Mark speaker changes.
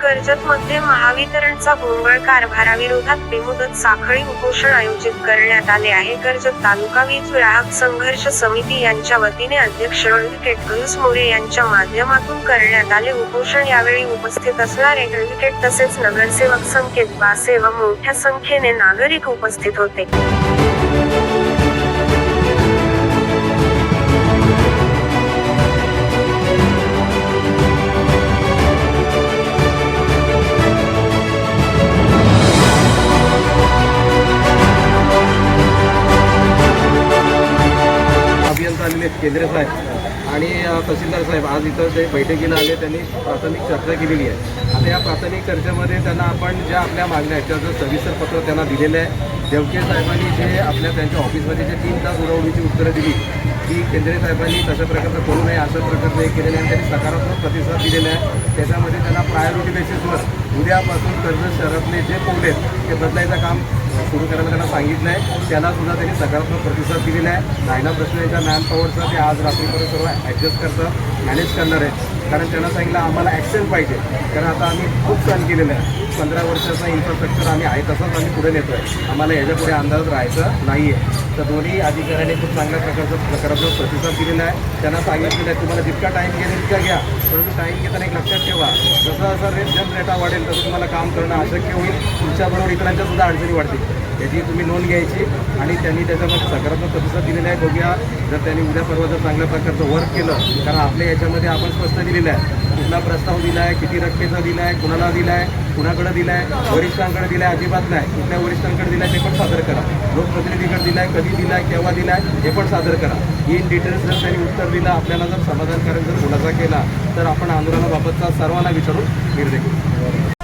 Speaker 1: कर्जतमध्ये महावितरणचा भोंगळ कारभाराविरोधात बेमुदत साखळी उपोषण आयोजित करण्यात आले आहे. कर्जत तालुका वीज ग्राहक संघर्ष समिती यांच्या वतीने अध्यक्ष रणविकेट गयुस मोरे यांच्या माध्यमातून करण्यात आले उपोषण. यावेळी उपस्थित असणारे रणविकेट तसेच नगरसेवक संकेत बासे व मोठ्या संख्येने नागरिक उपस्थित होते.
Speaker 2: आलेले आहेत, केंद्रे साहेब. आणि तहसीलदार साहेब आज इथं ते बैठकीला आले त्यांनी प्राथमिक चर्चा केलेली आहे. आता या प्राथमिक चर्चेमध्ये त्यांना आपण ज्या आपल्या मागण्या आहेत त्याचं सविस्तर पत्र त्यांना दिलेलं आहे देवके साहेबांनी जे आपल्या त्यांच्या ऑफिसमध्ये जे तीन तास उडवणीची उत्तरं दिली की केंद्रे साहेबांनी तशा प्रकारचं करू नये अशा प्रकारचं हे केलेलं आहे आणि त्यांनी सकारात्मक प्रतिसाद दिलेला आहे. त्याच्यामध्ये त्यांना प्रायोरिटी बेसिसवर उद्यापासून कर्जत शहरातले जे पोल आहेत ते बदलायचं काम सुरू करायला त्यांना सांगितलं आहे. त्याला सुद्धा त्यांनी सकारात्मक प्रतिसाद दिलेला आहे. राहिला प्रश्न याच्या मॅन पॉवरचा ते आज रात्रीपर्यंत सर्व ॲडजस्ट करतं मॅनेज करणार आहे कारण त्यांना सांगितलं आम्हाला ॲक्शन पाहिजे. कारण आता आम्ही खूप सहन केलेलं आहे पंधरा वर्षाचा इन्फ्रास्ट्रक्चर आम्ही आहे तसंच आम्ही पुढे नेतो आहे आम्हाला याच्यापुढे अंदाज राहायचं नाही आहे तर दोन्ही अधिकाऱ्यांनी खूप चांगल्या प्रकारचा सकारात्मक प्रतिसाद दिलेला आहे. त्यांना सांगितलेलं आहे तुम्हाला जितका टाईम घ्या तितका घ्या. परंतु टाईम घेताना एक लक्षात ठेवा जसं जसं रेट जर रेटा वाढेल तसं तुम्हाला काम करणं अशक्य होईल. तुमच्याबरोबर इतरांच्या सुद्धा अडचणी वाढतील. याची तुम्ही नोंद घ्यायची आणि त्यांनी त्याच्यामध्ये सकारात्मक प्रतिसाद दिलेला आहे. बघूया जर त्यांनी उद्या परवा जर चांगल्या प्रकारचं वर्क केलं कारण आपल्या याच्यामध्ये आपण स्पष्ट दिलेलं आहे. कुठला प्रस्ताव दिला आहे किती रक्कमेचा दिला आहे कुणाला दिला आहे कुणाकडे दिला आहे वरिष्ठांकडे दिला आहे अजिबात नाही. कुठल्या वरिष्ठांकडे दिला आहे ते पण सादर करा. लोकप्रतिनिधीकडे दिला आहे कधी दिला आहे केव्हा दिला आहे हे पण सादर करा. इन डिटेल्स जर त्यांनी उत्तर दिलं आपल्याला जर समाधानकारक जर खुलासा केला तर आपण आंदोलनाबाबतचा सर्वांना विचारून निर्णय घेऊ.